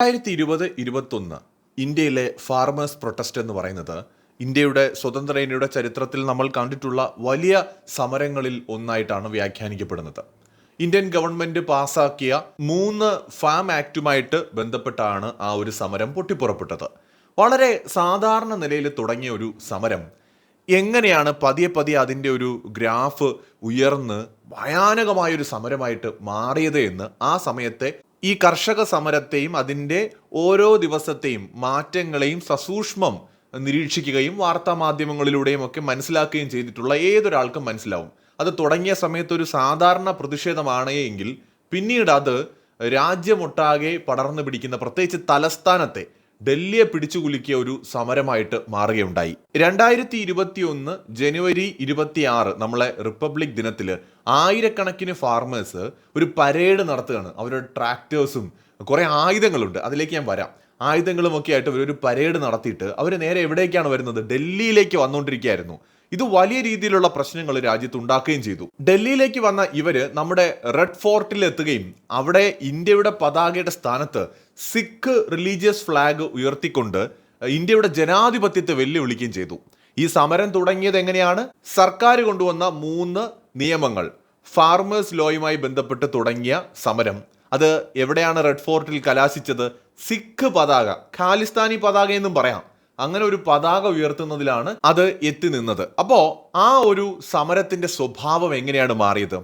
രണ്ടായിരത്തി ഇരുപത് ഇരുപത്തൊന്ന് ഇന്ത്യയിലെ ഫാർമേഴ്സ് പ്രൊട്ടസ്റ്റ് എന്ന് പറയുന്നത് ഇന്ത്യയുടെ സ്വതന്ത്ര ഇന്ത്യയുടെ ചരിത്രത്തിൽ നമ്മൾ കണ്ടിട്ടുള്ള വലിയ സമരങ്ങളിൽ ഒന്നായിട്ടാണ് വ്യാഖ്യാനിക്കപ്പെടുന്നത്. ഇന്ത്യൻ ഗവൺമെന്റ് പാസാക്കിയ മൂന്ന് ഫാം ആക്റ്റുമായിട്ട് ബന്ധപ്പെട്ടാണ് ആ ഒരു സമരം പൊട്ടിപ്പുറപ്പെട്ടത്. വളരെ സാധാരണ നിലയിൽ തുടങ്ങിയ ഒരു സമരം. എങ്ങനെയാണ് പതിയെ പതിയെ അതിന്റെ ഒരു ഗ്രാഫ് ഉയർന്ന് ഭയാനകമായൊരു സമരമായിട്ട് മാറിയത് എന്ന് ആ സമയത്തെ ഈ കർഷക സമരത്തെയും അതിന്റെ ഓരോ ദിവസത്തെയും മാറ്റങ്ങളെയും സസൂക്ഷ്മം നിരീക്ഷിക്കുകയും വാർത്താ മാധ്യമങ്ങളിലൂടെയും ഒക്കെ മനസ്സിലാക്കുകയും ചെയ്തിട്ടുള്ള ഏതൊരാൾക്കും മനസ്സിലാവും. അത് തുടങ്ങിയ സമയത്ത് ഒരു സാധാരണ പ്രതിഷേധമാണ് എങ്കിൽ പിന്നീട് അത് രാജ്യമൊട്ടാകെ പടർന്നു പിടിക്കുന്ന പ്രത്യേകിച്ച് തലസ്ഥാനത്തെ ഡൽഹിയെ പിടിച്ചുകുലുക്കിയ ഒരു സമരമായിട്ട് മാറുകയുണ്ടായി. രണ്ടായിരത്തി ഇരുപത്തി ഒന്ന് ജനുവരി ഇരുപത്തി ആറ് നമ്മളെ റിപ്പബ്ലിക് ദിനത്തിൽ ആയിരക്കണക്കിന് ഫാർമേഴ്സ് ഒരു പരേഡ് നടത്തുകയാണ്. അവരുടെ ട്രാക്ടേഴ്സും കുറേ ആയുധങ്ങളുണ്ട്. അതിലേക്ക് ഞാൻ വരാം. ആയുധങ്ങളും ഒക്കെ ആയിട്ട് ഒരു പരേഡ് നടത്തിയിട്ട് അവർ നേരെ എവിടേക്കാണ് വരുന്നത്? ഡൽഹിയിലേക്ക് വന്നുകൊണ്ടിരിക്കുകയായിരുന്നു. ഇത് വലിയ രീതിയിലുള്ള പ്രശ്നങ്ങൾ രാജ്യത്ത് ഉണ്ടാക്കുകയും ചെയ്തു. ഡൽഹിയിലേക്ക് വന്ന ഇവർ നമ്മുടെ റെഡ് ഫോർട്ടിൽ എത്തുകയും അവിടെ ഇന്ത്യയുടെ പതാകയുടെ സ്ഥാനത്ത് സിഖ് റിലീജിയസ് ഫ്ലാഗ് ഉയർത്തിക്കൊണ്ട് ഇന്ത്യയുടെ ജനാധിപത്യത്തെ വെല്ലുവിളിക്കുകയും ചെയ്തു. ഈ സമരം തുടങ്ങിയത് എങ്ങനെയാണ്? സർക്കാർ കൊണ്ടുവന്ന മൂന്ന് നിയമങ്ങൾ. ഫാർമേഴ്സ് ലോയുമായി ബന്ധപ്പെട്ട് തുടങ്ങിയ സമരം. അത് എവിടെയാണ് റെഡ് ഫോർട്ടിൽ കലാശിച്ചത്? സിഖ് പതാക. ഖാലിസ്ഥാനി പതാക എന്നും പറയാം. അങ്ങനെ ഒരു പതാക ഉയർത്തുന്നതിലാണ് അത് എത്തി നിന്നത്. അപ്പോൾ ആ ഒരു സമരത്തിന്റെ സ്വഭാവം എങ്ങനെയാണ് മാറിയത്?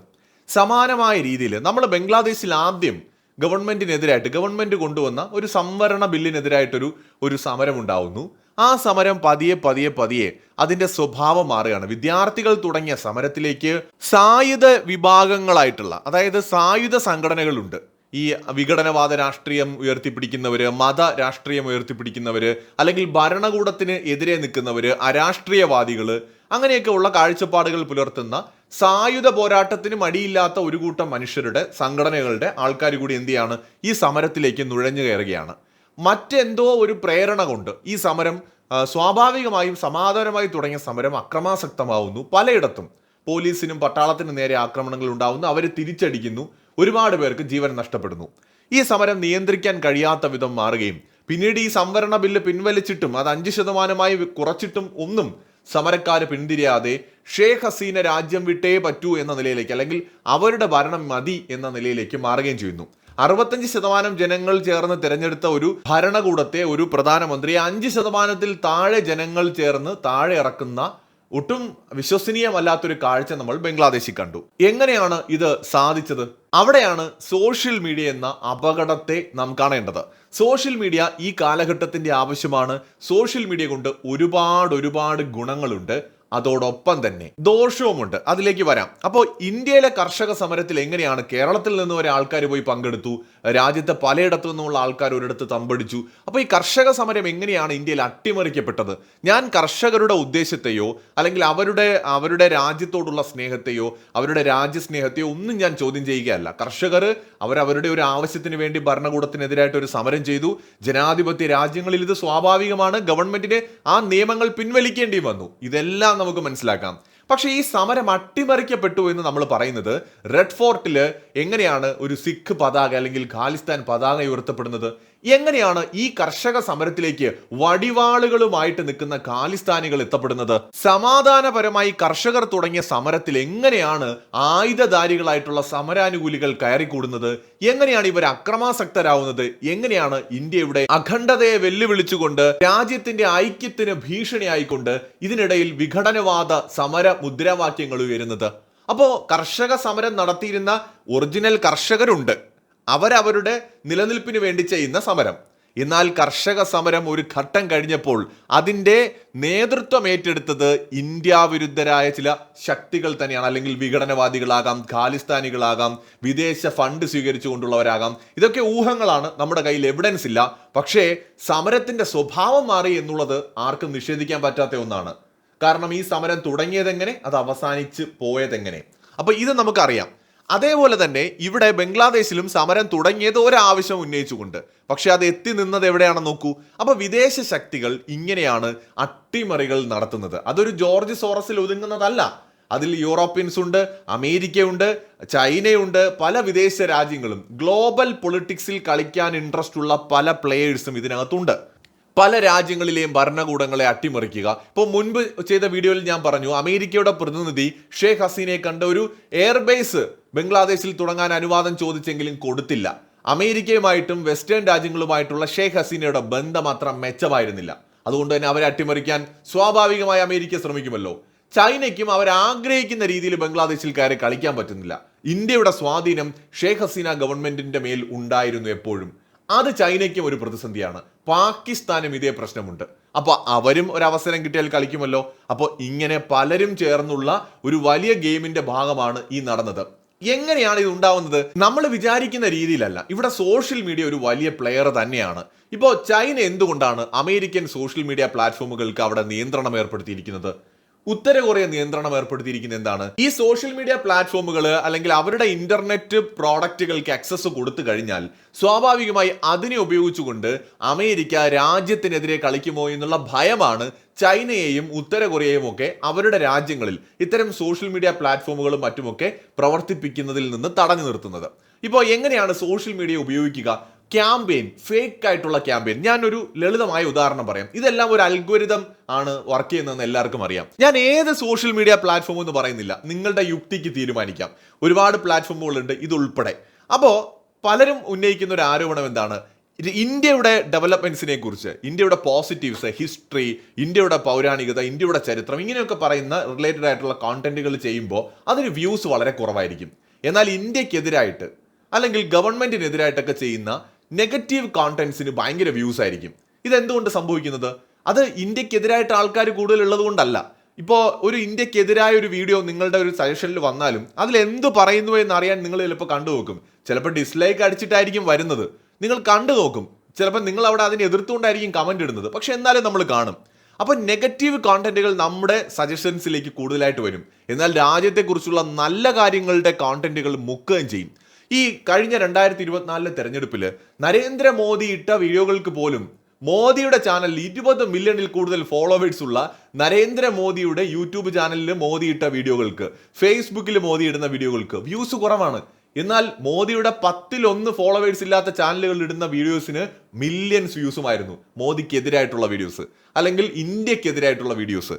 സമാനമായ രീതിയിൽ നമ്മൾ ബംഗ്ലാദേശിൽ ആദ്യം ഗവൺമെന്റിനെതിരായിട്ട് ഗവൺമെന്റ് കൊണ്ടുവന്ന ഒരു സംവരണ ബില്ലിനെതിരായിട്ടൊരു ഒരു സമരം ഉണ്ടാവുന്നു ആ സമരം പതിയെ പതിയെ പതിയെ അതിന്റെ സ്വഭാവം മാറുകയാണ്. വിദ്യാർത്ഥികൾ തുടങ്ങിയ സമരത്തിലേക്ക് സായുധ വിഭാഗങ്ങളായിട്ടുള്ള അതായത് സായുധ സംഘടനകളുണ്ട്. ഈ വിഘടനവാദ രാഷ്ട്രീയം ഉയർത്തിപ്പിടിക്കുന്നവര് മത രാഷ്ട്രീയം ഉയർത്തിപ്പിടിക്കുന്നവര് അല്ലെങ്കിൽ ഭരണകൂടത്തിന് എതിരെ നിൽക്കുന്നവര് അരാഷ്ട്രീയവാദികൾ അങ്ങനെയൊക്കെ ഉള്ള കാഴ്ചപ്പാടുകൾ പുലർത്തുന്ന സായുധ പോരാട്ടത്തിന് മടിയില്ലാത്ത ഒരു കൂട്ടം മനുഷ്യരുടെ സംഘടനകളുടെ ആൾക്കാർ കൂടി എന്ത് ചെയ്യാണ് ഈ സമരത്തിലേക്ക് നുഴഞ്ഞു കയറുകയാണ്. മറ്റെന്തോ ഒരു പ്രേരണ കൊണ്ട് ഈ സമരം സ്വാഭാവികമായും സമാധാനമായി തുടങ്ങിയ സമരം അക്രമാസക്തമാവുന്നു. പലയിടത്തും പോലീസിനും പട്ടാളത്തിനും നേരെ ആക്രമണങ്ങൾ ഉണ്ടാവുന്നു. അവർ തിരിച്ചടിക്കുന്നു. ഒരുപാട് പേർക്ക് ജീവൻ നഷ്ടപ്പെടുന്നു. ഈ സമരം നിയന്ത്രിക്കാൻ കഴിയാത്ത വിധം മാറുകയും പിന്നീട് ഈ സംവരണ ബില്ല് പിൻവലിച്ചിട്ടും അത് അഞ്ച് ശതമാനമായി കുറച്ചിട്ടും ഒന്നും സമരക്കാര് പിന്തിരിയാതെ ഷേഖ് ഹസീന രാജ്യം വിട്ടേ പറ്റൂ എന്ന നിലയിലേക്ക് അല്ലെങ്കിൽ അവരുടെ ഭരണം മതി എന്ന നിലയിലേക്ക് മാറുകയും ചെയ്യുന്നു. അറുപത്തഞ്ച് ശതമാനം ജനങ്ങൾ ചേർന്ന് തിരഞ്ഞെടുത്ത ഒരു ഭരണകൂടത്തെ ഒരു പ്രധാനമന്ത്രി അഞ്ച് ശതമാനത്തിൽ താഴെ ജനങ്ങൾ ചേർന്ന് താഴെ ഇറക്കുന്ന ഒട്ടും വിശ്വസനീയമല്ലാത്തൊരു കാഴ്ച നമ്മൾ ബംഗ്ലാദേശിൽ കണ്ടു. എങ്ങനെയാണ് ഇത് സാധിച്ചത്? അവിടെയാണ് സോഷ്യൽ മീഡിയ എന്ന അപകടത്തെ നാം കാണേണ്ടത്. സോഷ്യൽ മീഡിയ ഈ കാലഘട്ടത്തിന്റെ ആവശ്യമാണ്. സോഷ്യൽ മീഡിയ കൊണ്ട് ഒരുപാട് ഒരുപാട് ഗുണങ്ങളുണ്ട്. അതോടൊപ്പം തന്നെ ദോഷവുമുണ്ട്. അതിലേക്ക് വരാം. അപ്പോൾ ഇന്ത്യയിലെ കർഷക സമരത്തിൽ എങ്ങനെയാണ്? കേരളത്തിൽ നിന്ന് വരെ ആൾക്കാർ പോയി പങ്കെടുത്തു. രാജ്യത്തെ പലയിടത്തു നിന്നുള്ള ആൾക്കാർ ഒരിടത്ത് തമ്പടിച്ചു. അപ്പോൾ ഈ കർഷക സമരം എങ്ങനെയാണ് ഇന്ത്യയിൽ അട്ടിമറിക്കപ്പെട്ടത്? ഞാൻ കർഷകരുടെ ഉദ്ദേശത്തെയോ അല്ലെങ്കിൽ അവരുടെ അവരുടെ രാജ്യത്തോടുള്ള സ്നേഹത്തെയോ അവരുടെ രാജ്യസ്നേഹത്തെയോ ഒന്നും ഞാൻ ചോദ്യം ചെയ്യുകയല്ല. കർഷകർ അവരവരുടെ ഒരു ആവശ്യത്തിന് വേണ്ടി ഭരണകൂടത്തിനെതിരായിട്ട് ഒരു സമരം ചെയ്തു. ജനാധിപത്യ രാജ്യങ്ങളിൽ ഇത് സ്വാഭാവികമാണ്. ഗവൺമെന്റിന് ആ നിയമങ്ങൾ പിൻവലിക്കേണ്ടി വന്നു. ഇതെല്ലാം നമുക്ക് മനസ്സിലാക്കാം. പക്ഷേ ഈ സമരം അട്ടിമറിക്കപ്പെട്ടു എന്ന് നമ്മൾ പറയുന്നത് റെഡ് ഫോർട്ടിൽ എങ്ങനെയാണ് ഒരു സിഖ് പതാക അല്ലെങ്കിൽ ഖാലിസ്ഥാൻ പതാക ഉയർത്തപ്പെടുന്നത് എങ്ങനെയാണ് ഈ കർഷക സമരത്തിലേക്ക് വടിവാളുകളുമായിട്ട് നിൽക്കുന്ന ഖാലിസ്ഥാനികൾ എത്തപ്പെടുന്നത്? സമാധാനപരമായി കർഷകർ തുടങ്ങിയ സമരത്തിൽ എങ്ങനെയാണ് ആയുധധാരികളായിട്ടുള്ള സമരാനുകൂലികൾ കയറിക്കൂടുന്നത്? എങ്ങനെയാണ് ഇവർ അക്രമാസക്തരാവുന്നത്? എങ്ങനെയാണ് ഇന്ത്യയുടെ അഖണ്ഡതയെ വെല്ലുവിളിച്ചുകൊണ്ട് രാജ്യത്തിന്റെ ഐക്യത്തിന് ഭീഷണിയായിക്കൊണ്ട് ഇതിനിടയിൽ വിഘടനവാദ സമര മുദ്രാവാക്യങ്ങൾ ഉയരുന്നത്? അപ്പോൾ കർഷക സമരം നടത്തിയിരുന്ന ഒറിജിനൽ കർഷകരുണ്ട്. അവരവരുടെ നിലനിൽപ്പിന് വേണ്ടി ചെയ്യുന്ന സമരം. എന്നാൽ കർഷക സമരം ഒരു ഘട്ടം കഴിഞ്ഞപ്പോൾ അതിന്റെ നേതൃത്വം ഏറ്റെടുത്തത് ഇന്ത്യ വിരുദ്ധരായ ചില ശക്തികൾ തന്നെയാണ്. അല്ലെങ്കിൽ വിഘടനവാദികളാകാം ഖാലിസ്ഥാനികളാകാം വിദേശ ഫണ്ട് സ്വീകരിച്ചു കൊണ്ടുള്ളവരാകാം ഇതൊക്കെ ഊഹങ്ങളാണ്. നമ്മുടെ കയ്യിൽ എവിഡൻസ് ഇല്ല. പക്ഷേ സമരത്തിന്റെ സ്വഭാവം മാറി എന്നുള്ളത് ആർക്കും നിഷേധിക്കാൻ പറ്റാത്ത ഒന്നാണ്. കാരണം ഈ സമരം തുടങ്ങിയതെങ്ങനെ? അത് അവസാനിച്ച് പോയതെങ്ങനെ? അപ്പോൾ ഇത് നമുക്കറിയാം. അതേപോലെ തന്നെ ഇവിടെ ബംഗ്ലാദേശിലും സമരം തുടങ്ങിയത് ഒരാവശ്യം ഉന്നയിച്ചുകൊണ്ട്. പക്ഷെ അത് എത്തി നിന്നത് എവിടെയാണെന്ന് നോക്കൂ. അപ്പൊ വിദേശ ശക്തികൾ ഇങ്ങനെയാണ് അട്ടിമറികൾ നടത്തുന്നത്. അതൊരു ജോർജ് സോറസിൽ ഒതുങ്ങുന്നതല്ല. അതിൽ യൂറോപ്യൻസ് ഉണ്ട് അമേരിക്കയുണ്ട് ചൈനയുണ്ട് പല വിദേശ രാജ്യങ്ങളും. ഗ്ലോബൽ പൊളിറ്റിക്സിൽ കളിക്കാൻ ഇൻട്രസ്റ്റ് ഉള്ള പല പ്ലേയേഴ്സും ഇതിനകത്തുണ്ട്. പല രാജ്യങ്ങളിലെയും ഭരണകൂടങ്ങളെ അട്ടിമറിക്കുക. ഇപ്പോൾ മുൻപ് ചെയ്ത വീഡിയോയിൽ ഞാൻ പറഞ്ഞു അമേരിക്കയുടെ പ്രതിനിധി ഷേഖ് ഹസീനയെ കണ്ട ഒരു എയർബേസ് ബംഗ്ലാദേശിൽ തുടങ്ങാൻ അനുവാദം ചോദിച്ചെങ്കിലും കൊടുത്തില്ല. അമേരിക്കയുമായിട്ടും വെസ്റ്റേൺ രാജ്യങ്ങളുമായിട്ടുള്ള ഷേഖ് ഹസീനയുടെ ബന്ധം അത്ര മെച്ചമായിരുന്നില്ല. അതുകൊണ്ട് തന്നെ അവരെ അട്ടിമറിക്കാൻ സ്വാഭാവികമായി അമേരിക്ക ശ്രമിക്കുമല്ലോ. ചൈനയ്ക്കും അവർ ആഗ്രഹിക്കുന്ന രീതിയിൽ ബംഗ്ലാദേശിൽ കയറി കളിക്കാൻ പറ്റുന്നില്ല. ഇന്ത്യയുടെ സ്വാധീനം ഷേഖ് ഹസീന ഗവൺമെന്റിന്റെ മേൽ ഉണ്ടായിരുന്നു എപ്പോഴും. അത് ചൈനയ്ക്കും ഒരു പ്രതിസന്ധിയാണ്. പാകിസ്ഥാനും ഇതേ പ്രശ്നമുണ്ട്. അപ്പോൾ അവരും ഒരു അവസരം കിട്ടിയാൽ കളിക്കുമല്ലോ. അപ്പോൾ ഇങ്ങനെ പലരും ചേർന്നുള്ള ഒരു വലിയ ഗെയിമിന്റെ ഭാഗമാണ് ഈ നടന്നത്. എങ്ങനെയാണ് ഇത് ഉണ്ടാവുന്നത്? നമ്മൾ വിചാരിക്കുന്ന രീതിയിലല്ല. ഇവിടെ സോഷ്യൽ മീഡിയ ഒരു വലിയ പ്ലെയർ തന്നെയാണ്. ഇപ്പോൾ ചൈന എന്തുകൊണ്ടാണ് അമേരിക്കൻ സോഷ്യൽ മീഡിയ പ്ലാറ്റ്ഫോമുകൾക്ക് അവിടെ നിയന്ത്രണം ഏർപ്പെടുത്തിയിരിക്കുന്നത്? ഉത്തര കൊറിയ നിയന്ത്രണം ഏർപ്പെടുത്തിയിരിക്കുന്നത് എന്താണ്? ഈ സോഷ്യൽ മീഡിയ പ്ലാറ്റ്ഫോമുകൾ അല്ലെങ്കിൽ അവരുടെ ഇന്റർനെറ്റ് പ്രോഡക്റ്റുകൾക്ക് ആക്സസ് കൊടുത്തു കഴിഞ്ഞാൽ സ്വാഭാവികമായി അതിനെ ഉപയോഗിച്ചുകൊണ്ട് അമേരിക്ക രാജ്യത്തിനെതിരെ കളിക്കുമോ എന്നുള്ള ഭയമാണ് ചൈനയെയും ഉത്തര കൊറിയയും ഒക്കെ അവരുടെ രാജ്യങ്ങളിൽ ഇത്തരം സോഷ്യൽ മീഡിയ പ്ലാറ്റ്ഫോമുകളും മറ്റുമൊക്കെ പ്രവർത്തിപ്പിക്കുന്നതിൽ നിന്ന് തടഞ്ഞു നിർത്തുന്നത്. ഇപ്പോൾ എങ്ങനെയാണ് സോഷ്യൽ മീഡിയ ഉപയോഗിക്കുക? ക്യാമ്പയിൻ ഫേക്ക് ആയിട്ടുള്ള ക്യാമ്പയിൻ. ഞാനൊരു ലളിതമായ ഉദാഹരണം പറയാം. ഇതെല്ലാം ഒരു അൽഗോരിതം ആണ് വർക്ക് ചെയ്യുന്നതെന്ന് എല്ലാവർക്കും അറിയാം. ഞാൻ ഏത് സോഷ്യൽ മീഡിയ പ്ലാറ്റ്ഫോം എന്ന് പറയുന്നില്ല. നിങ്ങളുടെ യുക്തിക്ക് തീരുമാനിക്കാം. ഒരുപാട് പ്ലാറ്റ്ഫോമുകളുണ്ട് ഇതുൾപ്പെടെ. അപ്പോൾ പലരും ഉന്നയിക്കുന്ന ഒരു ആരോപണം എന്താണ്? ഇന്ത്യയുടെ ഡെവലപ്മെന്റ്സിനെ കുറിച്ച് ഇന്ത്യയുടെ പോസിറ്റീവ്സ് ഹിസ്റ്ററി ഇന്ത്യയുടെ പൗരാണികത ഇന്ത്യയുടെ ചരിത്രം ഇങ്ങനെയൊക്കെ പറയുന്ന റിലേറ്റഡ് ആയിട്ടുള്ള കോണ്ടന്റുകൾ ചെയ്യുമ്പോൾ അതിന് വ്യൂസ് വളരെ കുറവായിരിക്കും. എന്നാൽ ഇന്ത്യക്കെതിരായിട്ട് അല്ലെങ്കിൽ ഗവൺമെന്റിനെതിരായിട്ടൊക്കെ ചെയ്യുന്ന നെഗറ്റീവ് കോണ്ടന്റ്സിന് ഭയങ്കര വ്യൂസ് ആയിരിക്കും. ഇതെന്തുകൊണ്ട് സംഭവിക്കുന്നത്? അത് ഇന്ത്യക്കെതിരായിട്ട് ആൾക്കാർ കൂടുതലുള്ളത് കൊണ്ടല്ല ഇപ്പോൾ ഒരു ഇന്ത്യക്കെതിരായ ഒരു വീഡിയോ നിങ്ങളുടെ ഒരു സജഷനിൽ വന്നാലും അതിൽ എന്ത് പറയുന്നു എന്ന് അറിയാൻ നിങ്ങൾ ചിലപ്പോൾ കണ്ടു നോക്കും. ചിലപ്പോൾ ഡിസ്ലൈക്ക് അടിച്ചിട്ടായിരിക്കും വരുന്നത്. നിങ്ങൾ കണ്ടു നോക്കും. ചിലപ്പോൾ നിങ്ങൾ അവിടെ അതിനെ എതിർത്തുകൊണ്ടായിരിക്കും കമന്റ് ഇടുന്നത്. പക്ഷേ എന്നാലും നമ്മൾ കാണും. അപ്പോൾ നെഗറ്റീവ് കോണ്ടന്റുകൾ നമ്മുടെ സജഷൻസിലേക്ക് കൂടുതലായിട്ട് വരും. എന്നാൽ രാജ്യത്തെക്കുറിച്ചുള്ള നല്ല കാര്യങ്ങളുടെ കോണ്ടന്റുകൾ മുക്കുകയും ചെയ്യും. ഈ കഴിഞ്ഞ രണ്ടായിരത്തി ഇരുപത്തിനാലിലെ തെരഞ്ഞെടുപ്പിൽ നരേന്ദ്രമോദി ഇട്ട വീഡിയോകൾക്ക് പോലും മോദിയുടെ ചാനലിൽ ഇരുപത് മില്യണിൽ കൂടുതൽ ഫോളോവേഴ്സ് ഉള്ള നരേന്ദ്രമോദിയുടെ യൂട്യൂബ് ചാനലിൽ മോദി ഇട്ട വീഡിയോകൾക്ക് ഫേസ്ബുക്കിൽ മോദി ഇടുന്ന വീഡിയോകൾക്ക് വ്യൂസ് കുറവാണ്. എന്നാൽ മോദിയുടെ പത്തിലൊന്ന് ഫോളോവേഴ്സ് ഇല്ലാത്ത ചാനലുകൾ ഇടുന്ന വീഡിയോസിന് മില്യൺസ് വ്യൂസുമായിരുന്നു മോദിക്കെതിരായിട്ടുള്ള വീഡിയോസ്. അല്ലെങ്കിൽ ഇന്ത്യക്കെതിരായിട്ടുള്ള വീഡിയോസ്.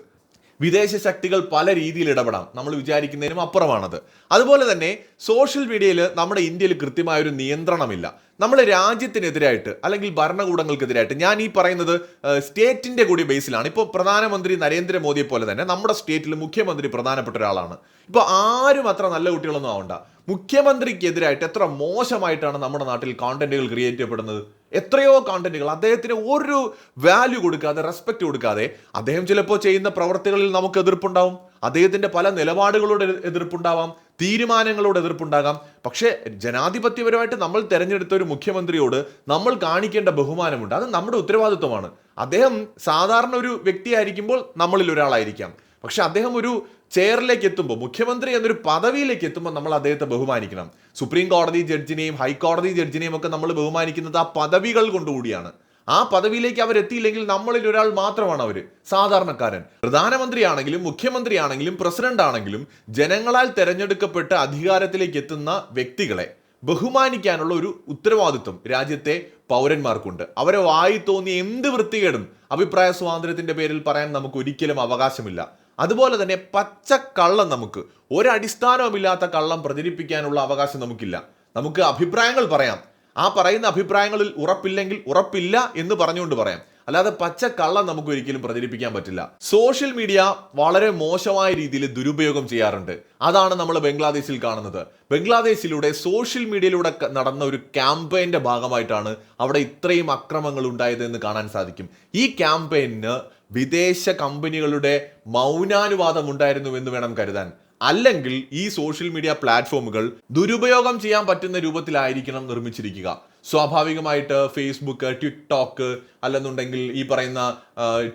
വിദേശ ശക്തികൾ പല രീതിയിൽ ഇടപെടാം. നമ്മൾ വിചാരിക്കുന്നതിനും അപ്പുറമാണത്. അതുപോലെ തന്നെ സോഷ്യൽ മീഡിയയിൽ നമ്മുടെ ഇന്ത്യയിൽ കൃത്യമായൊരു നിയന്ത്രണമില്ല. നമ്മൾ രാജ്യത്തിനെതിരായിട്ട് അല്ലെങ്കിൽ ഭരണകൂടങ്ങൾക്കെതിരായിട്ട് ഞാൻ ഈ പറയുന്നത് സ്റ്റേറ്റിന്റെ കൂടി ബേസിലാണ്. ഇപ്പോൾ പ്രധാനമന്ത്രി നരേന്ദ്രമോദിയെ പോലെ തന്നെ നമ്മുടെ സ്റ്റേറ്റിൽ മുഖ്യമന്ത്രി പ്രധാനപ്പെട്ട ഒരാളാണ്. ഇപ്പോൾ ആരും അത്ര നല്ല കുട്ടികളൊന്നും ആവണ്ട. മുഖ്യമന്ത്രിക്കെതിരായിട്ട് എത്ര മോശമായിട്ടാണ് നമ്മുടെ നാട്ടിൽ കോണ്ടന്റുകൾ ക്രിയേറ്റ് ചെയ്യപ്പെടുന്നത്? എത്രയോ കോണ്ടന്റുകൾ അദ്ദേഹത്തിന് ഒരു വാല്യൂ കൊടുക്കാതെ റെസ്പെക്ട് കൊടുക്കാതെ അദ്ദേഹം ചിലപ്പോൾ ചെയ്യുന്ന പ്രവർത്തികളിൽ നമുക്ക് എതിർപ്പുണ്ടാവും. അദ്ദേഹത്തിന്റെ പല നിലപാടുകളോട് എതിർ- എതിർപ്പുണ്ടാവാം. തീരുമാനങ്ങളോട് എതിർപ്പുണ്ടാകാം. പക്ഷേ ജനാധിപത്യപരമായിട്ട് നമ്മൾ തിരഞ്ഞെടുത്ത ഒരു മുഖ്യമന്ത്രിയോട് നമ്മൾ കാണിക്കേണ്ട ബഹുമാനമുണ്ട്. അത് നമ്മുടെ ഉത്തരവാദിത്വമാണ്. അദ്ദേഹം സാധാരണ ഒരു വ്യക്തിയായിരിക്കുമ്പോൾ നമ്മളിൽ ഒരാളായിരിക്കാം. പക്ഷെ അദ്ദേഹം ഒരു ചെയറിലേക്ക് എത്തുമ്പോൾ മുഖ്യമന്ത്രി എന്നൊരു പദവിയിലേക്ക് എത്തുമ്പോൾ നമ്മൾ അദ്ദേഹത്തെ ബഹുമാനിക്കണം. സുപ്രീം കോടതി ജഡ്ജിനെയും ഹൈക്കോടതി ജഡ്ജിനെയും ഒക്കെ നമ്മൾ ബഹുമാനിക്കുന്നത് ആ പദവികൾ കൊണ്ടുകൂടിയാണ്. ആ പദവിയിലേക്ക് അവരെത്തിയില്ലെങ്കിൽ നമ്മളിൽ ഒരാൾ മാത്രമാണ് അവർ സാധാരണക്കാരൻ. പ്രധാനമന്ത്രിയാണെങ്കിലും മുഖ്യമന്ത്രിയാണെങ്കിലും പ്രസിഡന്റ് ആണെങ്കിലും ജനങ്ങളാൽ തെരഞ്ഞെടുക്കപ്പെട്ട് അധികാരത്തിലേക്ക് എത്തുന്ന വ്യക്തികളെ ബഹുമാനിക്കാനുള്ള ഒരു ഉത്തരവാദിത്വം രാജ്യത്തെ പൗരന്മാർക്കുണ്ട്. അവരെ വായി തോന്നിയ എന്ത് വൃത്തികേടും അഭിപ്രായ സ്വാതന്ത്ര്യത്തിന്റെ പേരിൽ പറയാൻ നമുക്ക് ഒരിക്കലും അവകാശമില്ല. അതുപോലെ തന്നെ പച്ച കള്ളം നമുക്ക് ഒരടിസ്ഥാനവുമില്ലാത്ത കള്ളം പ്രചരിപ്പിക്കാനുള്ള അവകാശം നമുക്കില്ല. നമുക്ക് അഭിപ്രായങ്ങൾ പറയാം. ആ പറയുന്ന അഭിപ്രായങ്ങളിൽ ഉറപ്പില്ലെങ്കിൽ ഉറപ്പില്ല എന്ന് പറഞ്ഞുകൊണ്ട് പറയാം. അല്ലാതെ പച്ച കള്ളം നമുക്ക് ഒരിക്കലും പ്രചരിപ്പിക്കാൻ പറ്റില്ല. സോഷ്യൽ മീഡിയ വളരെ മോശമായ രീതിയിൽ ദുരുപയോഗം ചെയ്യാറുണ്ട്. അതാണ് നമ്മൾ ബംഗ്ലാദേശിൽ കാണുന്നത്. ബംഗ്ലാദേശിലൂടെ സോഷ്യൽ മീഡിയയിലൂടെ നടന്ന ഒരു ക്യാമ്പയിന്റെ ഭാഗമായിട്ടാണ് അവിടെ ഇത്രയും അക്രമങ്ങൾ ഉണ്ടായത് എന്ന് കാണാൻ സാധിക്കും. ഈ ക്യാമ്പയിന് വിദേശ കമ്പനികളുടെ മൗനാനുവാദം ഉണ്ടായിരുന്നു എന്ന് വേണം കരുതാൻ. അല്ലെങ്കിൽ ഈ സോഷ്യൽ മീഡിയ പ്ലാറ്റ്ഫോമുകൾ ദുരുപയോഗം ചെയ്യാൻ പറ്റുന്ന രൂപത്തിലായിരിക്കണം നിർമ്മിച്ചിരിക്കുക. സ്വാഭാവികമായിട്ട് ഫേസ്ബുക്ക് ടിക്ടോക്ക് അല്ലെന്നുണ്ടെങ്കിൽ ഈ പറയുന്ന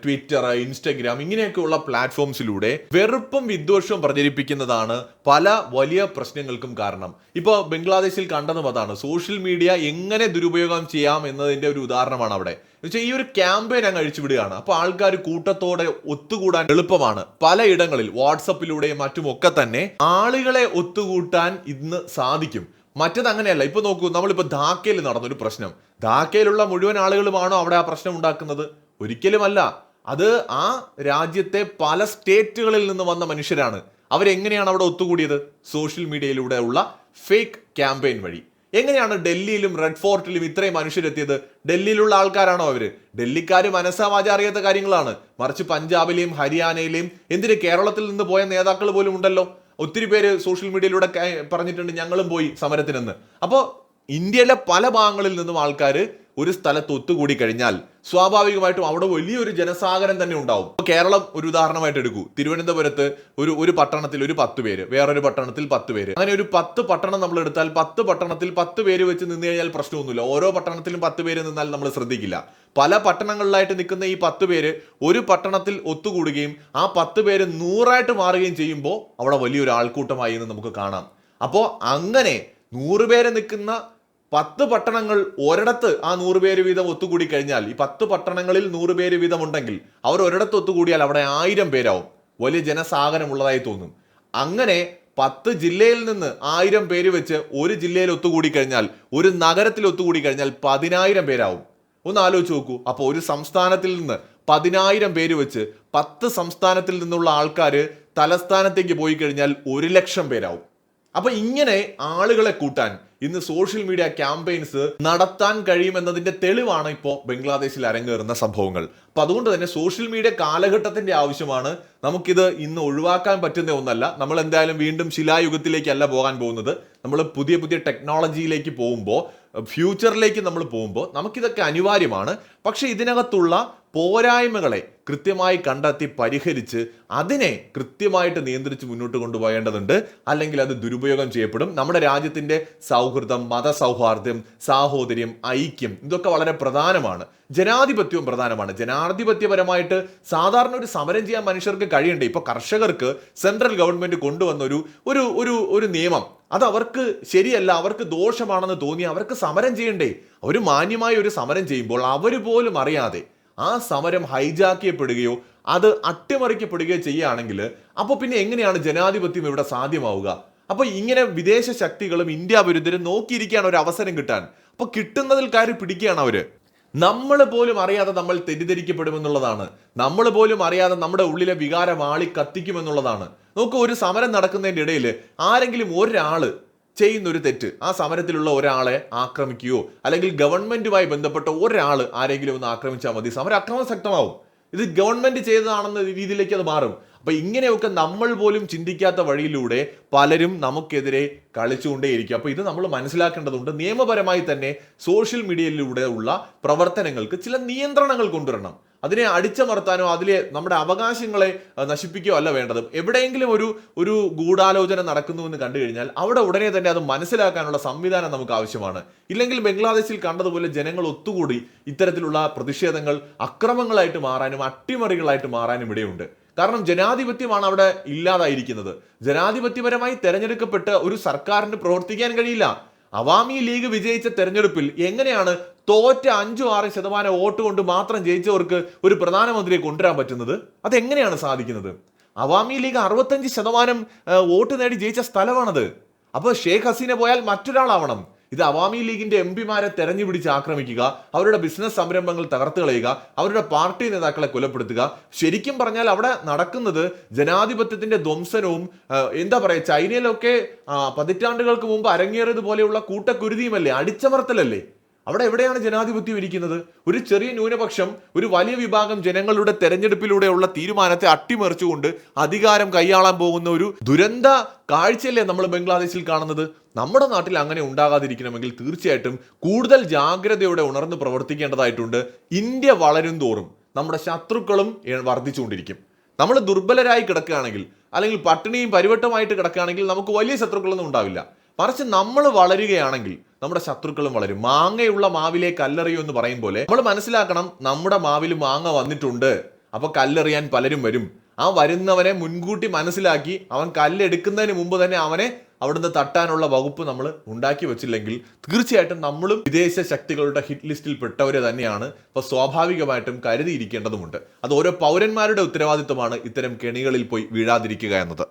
ട്വിറ്റർ ഇൻസ്റ്റഗ്രാം ഇങ്ങനെയൊക്കെയുള്ള പ്ലാറ്റ്ഫോംസിലൂടെ വെറുപ്പും വിദ്വേഷവും പ്രചരിപ്പിക്കുന്നതാണ് പല വലിയ പ്രശ്നങ്ങൾക്കും കാരണം. ഇപ്പോൾ ബംഗ്ലാദേശിൽ കണ്ടതും അതാണ്. സോഷ്യൽ മീഡിയ എങ്ങനെ ദുരുപയോഗം ചെയ്യാം എന്നതിന്റെ ഒരു ഉദാഹരണമാണ് അവിടെ. എന്നുവെച്ചാൽ ഈ ഒരു ക്യാമ്പയിൻ അങ്ങ് അഴിച്ചുവിടുകയാണ്. അപ്പോൾ ആൾക്കാർ കൂട്ടത്തോടെ ഒത്തുകൂടാൻ എളുപ്പമാണ്. പലയിടങ്ങളിൽ വാട്സപ്പിലൂടെയും മറ്റുമൊക്കെ തന്നെ ആളുകളെ ഒത്തുകൂട്ടാൻ ഇന്ന് സാധിക്കും. മറ്റത് അങ്ങനെയല്ല. ഇപ്പൊ നോക്കൂ നമ്മളിപ്പോ ധാക്കയിൽ നടന്നൊരു പ്രശ്നം. ധാക്കയിലുള്ള മുഴുവൻ ആളുകളുമാണോ അവിടെ ആ പ്രശ്നം ഉണ്ടാക്കുന്നത്? ഒരിക്കലുമല്ല. അത് ആ രാജ്യത്തെ പല സ്റ്റേറ്റുകളിൽ നിന്ന് വന്ന മനുഷ്യരാണ്. അവരെങ്ങനെയാണ് അവിടെ ഒത്തുകൂടിയത്? സോഷ്യൽ മീഡിയയിലൂടെ ഉള്ള ഫേക്ക് ക്യാമ്പയിൻ വഴി. എങ്ങനെയാണ് ഡൽഹിയിലും റെഡ് ഫോർട്ടിലും ഇത്രയും മനുഷ്യരെത്തിയത്? ഡൽഹിയിലുള്ള ആൾക്കാരാണോ അവർ? ഡൽഹിക്കാർ മനസ്സാവാച അറിയാത്ത കാര്യങ്ങളാണ്. മറിച്ച് പഞ്ചാബിലെയും ഹരിയാനയിലെയും എന്തിന് കേരളത്തിൽ നിന്ന് പോയ നേതാക്കൾ പോലും ഉണ്ടല്ലോ? ഒത്തിരി പേര് സോഷ്യൽ മീഡിയയിലൂടെ പറഞ്ഞിട്ടുണ്ട് ഞങ്ങളും പോയി സമരത്തിനെന്ന്. അപ്പോൾ ഇന്ത്യയിലെ പല ഭാഗങ്ങളിൽ നിന്നും ആൾക്കാർ ഒരു സ്ഥലത്ത് ഒത്തുകൂടി കഴിഞ്ഞാൽ സ്വാഭാവികമായിട്ടും അവിടെ വലിയൊരു ജനസാഗരം തന്നെ ഉണ്ടാവും. ഇപ്പൊ കേരളം ഒരു ഉദാഹരണമായിട്ട് എടുക്കൂ. തിരുവനന്തപുരത്ത് ഒരു ഒരു പട്ടണത്തിൽ ഒരു പത്ത് പേര് വേറൊരു പട്ടണത്തിൽ പത്ത് പേര്. അങ്ങനെ ഒരു പത്ത് പട്ടണം നമ്മൾ എടുത്താൽ പത്ത് പട്ടണത്തിൽ പത്ത് പേര് വെച്ച് നിന്ന് കഴിഞ്ഞാൽ പ്രശ്നമൊന്നുമില്ല. ഓരോ പട്ടണത്തിലും പത്ത് പേര് നിന്നാൽ നമ്മൾ ശ്രദ്ധിക്കില്ല. പല പട്ടണങ്ങളിലായിട്ട് നിൽക്കുന്ന ഈ പത്ത് പേര് ഒരു പട്ടണത്തിൽ ഒത്തുകൂടുകയും ആ പത്ത് പേര് നൂറായിട്ട് മാറുകയും ചെയ്യുമ്പോൾ അവിടെ വലിയൊരു ആൾക്കൂട്ടമായി എന്ന് നമുക്ക് കാണാം. അപ്പോൾ അങ്ങനെ നൂറ് പേര് നിൽക്കുന്ന പത്ത് പട്ടണങ്ങൾ ഒരിടത്ത് ആ നൂറ് പേര് വീതം ഒത്തുകൂടി കഴിഞ്ഞാൽ ഈ പത്ത് പട്ടണങ്ങളിൽ നൂറ് പേര് വീതം ഉണ്ടെങ്കിൽ അവർ ഒരിടത്ത് ഒത്തുകൂടിയാൽ അവിടെ ആയിരം പേരാവും. വലിയ ജനസാഗരമുള്ളതായി തോന്നും. അങ്ങനെ പത്ത് ജില്ലയിൽ നിന്ന് ആയിരം പേര് വെച്ച് ഒരു ജില്ലയിൽ ഒത്തുകൂടി കഴിഞ്ഞാൽ ഒരു നഗരത്തിൽ ഒത്തുകൂടി കഴിഞ്ഞാൽ പതിനായിരം പേരാവും. ഒന്ന് ആലോചിച്ച് നോക്കൂ. അപ്പോൾ ഒരു സംസ്ഥാനത്തിൽ നിന്ന് പതിനായിരം പേര് വെച്ച് പത്ത് സംസ്ഥാനത്തിൽ നിന്നുള്ള ആൾക്കാർ തലസ്ഥാനത്തേക്ക് പോയി കഴിഞ്ഞാൽ ഒരു ലക്ഷം പേരാവും. അപ്പൊ ഇങ്ങനെ ആളുകളെ കൂട്ടാൻ ഇന്ന് സോഷ്യൽ മീഡിയ ക്യാമ്പയിൻസ് നടത്താൻ കഴിയുമെന്നതിന്റെ തെളിവാണ് ഇപ്പോൾ ബംഗ്ലാദേശിൽ അരങ്ങേറുന്ന സംഭവങ്ങൾ. അപ്പൊ അതുകൊണ്ട് തന്നെ സോഷ്യൽ മീഡിയ കാലഘട്ടത്തിന്റെ ആവശ്യമാണ്. നമുക്കിത് ഇന്ന് ഒഴിവാക്കാൻ പറ്റുന്ന ഒന്നല്ല. നമ്മൾ എന്തായാലും വീണ്ടും ശിലായുഗത്തിലേക്കല്ല പോകാൻ പോകുന്നത്. നമ്മൾ പുതിയ പുതിയ ടെക്നോളജിയിലേക്ക് പോകുമ്പോൾ ഫ്യൂച്ചറിലേക്ക് നമ്മൾ പോകുമ്പോൾ നമുക്കിതൊക്കെ അനിവാര്യമാണ്. പക്ഷേ ഇതിനകത്തുള്ള പോരായ്മകളെ കൃത്യമായി കണ്ടെത്തി പരിഹരിച്ച് അതിനെ കൃത്യമായിട്ട് നിയന്ത്രിച്ച് മുന്നോട്ട് കൊണ്ടുപോകേണ്ടതുണ്ട് അല്ലെങ്കിൽ അത് ദുരുപയോഗം ചെയ്യപ്പെടും. നമ്മുടെ രാജ്യത്തിന്റെ സൗഹൃദം മതസൗഹാർദ്ദം സാഹോദര്യം ഐക്യം ഇതൊക്കെ വളരെ പ്രധാനമാണ്. ജനാധിപത്യവും പ്രധാനമാണ്. ജനാധിപത്യപരമായിട്ട് സാധാരണ ഒരു സമരം ചെയ്യാൻ മനുഷ്യർക്ക് കഴിയണ്ടേ? ഇപ്പോൾ കർഷകർക്ക് സെൻട്രൽ ഗവൺമെന്റ് കൊണ്ടുവന്ന ഒരു ഒരു ഒരു ഒരു നിയമം. അത് അവർക്ക് ശരിയല്ല അവർക്ക് ദോഷമാണെന്ന് തോന്നി അവർക്ക് സമരം ചെയ്യണ്ടേ? അവർ മാന്യമായ ഒരു സമരം ചെയ്യുമ്പോൾ അവർ പോലും അറിയാതെ ആ സമരം ഹൈജാക്ക് ചെയ്യപ്പെടുകയോ അത് അട്ടിമറിക്കപ്പെടുകയോ ചെയ്യുകയാണെങ്കിൽ അപ്പോൾ പിന്നെ എങ്ങനെയാണ് ജനാധിപത്യം ഇവിടെ സാധ്യമാവുക? അപ്പോൾ ഇങ്ങനെ വിദേശ ശക്തികളും ഇന്ത്യ വിരുദ്ധരും നോക്കിയിരിക്കുകയാണ് ഒരു അവസരം കിട്ടാൻ. അപ്പോൾ കിട്ടുന്നതിൽ കാര്യം പിടിക്കുകയാണ് അവർ നമ്മൾ പോലും അറിയാതെ നമ്മൾ തെറ്റിദ്ധരിക്കപ്പെടുമെന്നുള്ളതാണ്. നമ്മൾ പോലും അറിയാതെ നമ്മുടെ ഉള്ളിലെ വികാരം ആളി കത്തിക്കുമെന്നുള്ളതാണ്. നോക്കൂ ഒരു സമരം നടക്കുന്നതിന്റെ ഇടയിൽ ആരെങ്കിലും ഒരാൾ ചെയ്യുന്ന ഒരു തെറ്റ്. ആ സമരത്തിലുള്ള ഒരാളെ ആക്രമിക്കുകയോ അല്ലെങ്കിൽ ഗവൺമെന്റുമായി ബന്ധപ്പെട്ട ഒരാൾ ആരെങ്കിലും ഒന്ന് ആക്രമിച്ചാൽ മതി. സമരം അക്രമശക്തമാവും ഇത് ഗവൺമെന്റ് ചെയ്തതാണെന്ന രീതിയിലേക്ക് അത് മാറും. അപ്പൊ ഇങ്ങനെയൊക്കെ നമ്മൾ പോലും ചിന്തിക്കാത്ത വഴിയിലൂടെ പലരും നമുക്കെതിരെ കളിച്ചുകൊണ്ടേയിരിക്കും. അപ്പൊ ഇത് നമ്മൾ മനസ്സിലാക്കേണ്ടതുണ്ട്. നിയമപരമായി തന്നെ സോഷ്യൽ മീഡിയയിലൂടെ ഉള്ള പ്രവർത്തനങ്ങൾക്ക് ചില നിയന്ത്രണങ്ങൾ കൊണ്ടുവരണം. അതിനെ അടിച്ചമർത്താനോ അതിലെ നമ്മുടെ അവകാശങ്ങളെ നശിപ്പിക്കുകയോ അല്ല വേണ്ടത്. എവിടെയെങ്കിലും ഒരു ഒരു ഗൂഢാലോചന നടക്കുന്നു എന്ന് കണ്ടു കഴിഞ്ഞാൽ അവിടെ ഉടനെ തന്നെ അത് മനസ്സിലാക്കാനുള്ള സംവിധാനം നമുക്ക് ആവശ്യമാണ്. ഇല്ലെങ്കിൽ ബംഗ്ലാദേശിൽ കണ്ടതുപോലെ ജനങ്ങൾ ഒത്തുകൂടി ഇത്തരത്തിലുള്ള പ്രതിഷേധങ്ങൾ അക്രമങ്ങളായിട്ട് മാറാനും അട്ടിമറികളായിട്ട് മാറാനും ഇടയുണ്ട്. കാരണം ജനാധിപത്യമാണ് അവിടെ ഇല്ലാതായിരിക്കുന്നത്. ജനാധിപത്യപരമായി തെരഞ്ഞെടുക്കപ്പെട്ട് ഒരു സർക്കാരിന് പ്രവർത്തിക്കാൻ കഴിയില്ല. അവാമി ലീഗ് വിജയിച്ച തെരഞ്ഞെടുപ്പിൽ എങ്ങനെയാണ് തോറ്റ അഞ്ചു ആറ് ശതമാനം വോട്ട് കൊണ്ട് മാത്രം ജയിച്ചവർക്ക് ഒരു പ്രധാനമന്ത്രിയെ കൊണ്ടുവരാൻ പറ്റുന്നത്? അതെങ്ങനെയാണ് സാധിക്കുന്നത്? അവാമി ലീഗ് അറുപത്തഞ്ച് ശതമാനം വോട്ട് നേടി ജയിച്ച സ്ഥലമാണത്. അപ്പോൾ ഷേഖ് ഹസീന പോയാൽ മറ്റൊരാളാവണം. ഇത് അവാമി ലീഗിന്റെ എം പിമാരെ തെരഞ്ഞു പിടിച്ച് ആക്രമിക്കുക അവരുടെ ബിസിനസ് സംരംഭങ്ങൾ തകർത്തു കളയുക അവരുടെ പാർട്ടി നേതാക്കളെ കൊലപ്പെടുത്തുക. ശരിക്കും പറഞ്ഞാൽ അവിടെ നടക്കുന്നത് ജനാധിപത്യത്തിന്റെ ധ്വംസനവും എന്താ പറയുക ചൈനയിലൊക്കെ പതിറ്റാണ്ടുകൾക്ക് മുമ്പ് അരങ്ങേറിയത് പോലെയുള്ള കൂട്ടക്കുരുതിയുമല്ലേ അടിച്ചമർത്തലല്ലേ? അവിടെ എവിടെയാണ് ജനാധിപത്യം ഇരിക്കുന്നത്? ഒരു ചെറിയ ന്യൂനപക്ഷം ഒരു വലിയ വിഭാഗം ജനങ്ങളുടെ തെരഞ്ഞെടുപ്പിലൂടെയുള്ള തീരുമാനത്തെ അട്ടിമറിച്ചുകൊണ്ട് അധികാരം കൈയാളാൻ പോകുന്ന ഒരു ദുരന്ത കാഴ്ചയല്ലേ നമ്മൾ ബംഗ്ലാദേശിൽ കാണുന്നത്? നമ്മുടെ നാട്ടിൽ അങ്ങനെ ഉണ്ടാകാതിരിക്കണമെങ്കിൽ തീർച്ചയായിട്ടും കൂടുതൽ ജാഗ്രതയോടെ ഉണർന്ന് പ്രവർത്തിക്കേണ്ടതായിട്ടുണ്ട്. ഇന്ത്യ വളരും തോറും നമ്മുടെ ശത്രുക്കളും വർദ്ധിച്ചുകൊണ്ടിരിക്കും. നമ്മൾ ദുർബലരായി കിടക്കുകയാണെങ്കിൽ അല്ലെങ്കിൽ പട്ടിണിയും പരിവട്ടമായിട്ട് കിടക്കുകയാണെങ്കിൽ നമുക്ക് വലിയ ശത്രുക്കളൊന്നും ഉണ്ടാവില്ല. മറിച്ച് നമ്മൾ വളരുകയാണെങ്കിൽ നമ്മുടെ ശത്രുക്കളും വളരും. മാങ്ങയുള്ള മാവിലെ കല്ലെറിയൂ എന്ന് പറയും പോലെ നമ്മൾ മനസ്സിലാക്കണം നമ്മുടെ മാവിൽ മാങ്ങ വന്നിട്ടുണ്ട്. അപ്പൊ കല്ലെറിയാൻ പലരും വരും. ആ വരുന്നവനെ മുൻകൂട്ടി മനസ്സിലാക്കി അവൻ കല്ലെടുക്കുന്നതിന് മുമ്പ് തന്നെ അവനെ അവിടുന്ന് തട്ടാനുള്ള വകുപ്പ് നമ്മൾ ഉണ്ടാക്കി വെച്ചില്ലെങ്കിൽ തീർച്ചയായിട്ടും നമ്മളും വിദേശ ശക്തികളുടെ ഹിറ്റ് ലിസ്റ്റിൽ പെട്ടവര് തന്നെയാണ്. അപ്പോൾ സ്വാഭാവികമായിട്ടും കരുതിയിരിക്കേണ്ടതുമുണ്ട്. അത് ഓരോ പൗരന്മാരുടെ ഉത്തരവാദിത്വമാണ് ഇത്തരം കെണികളിൽ പോയി വീഴാതിരിക്കുക എന്നത്.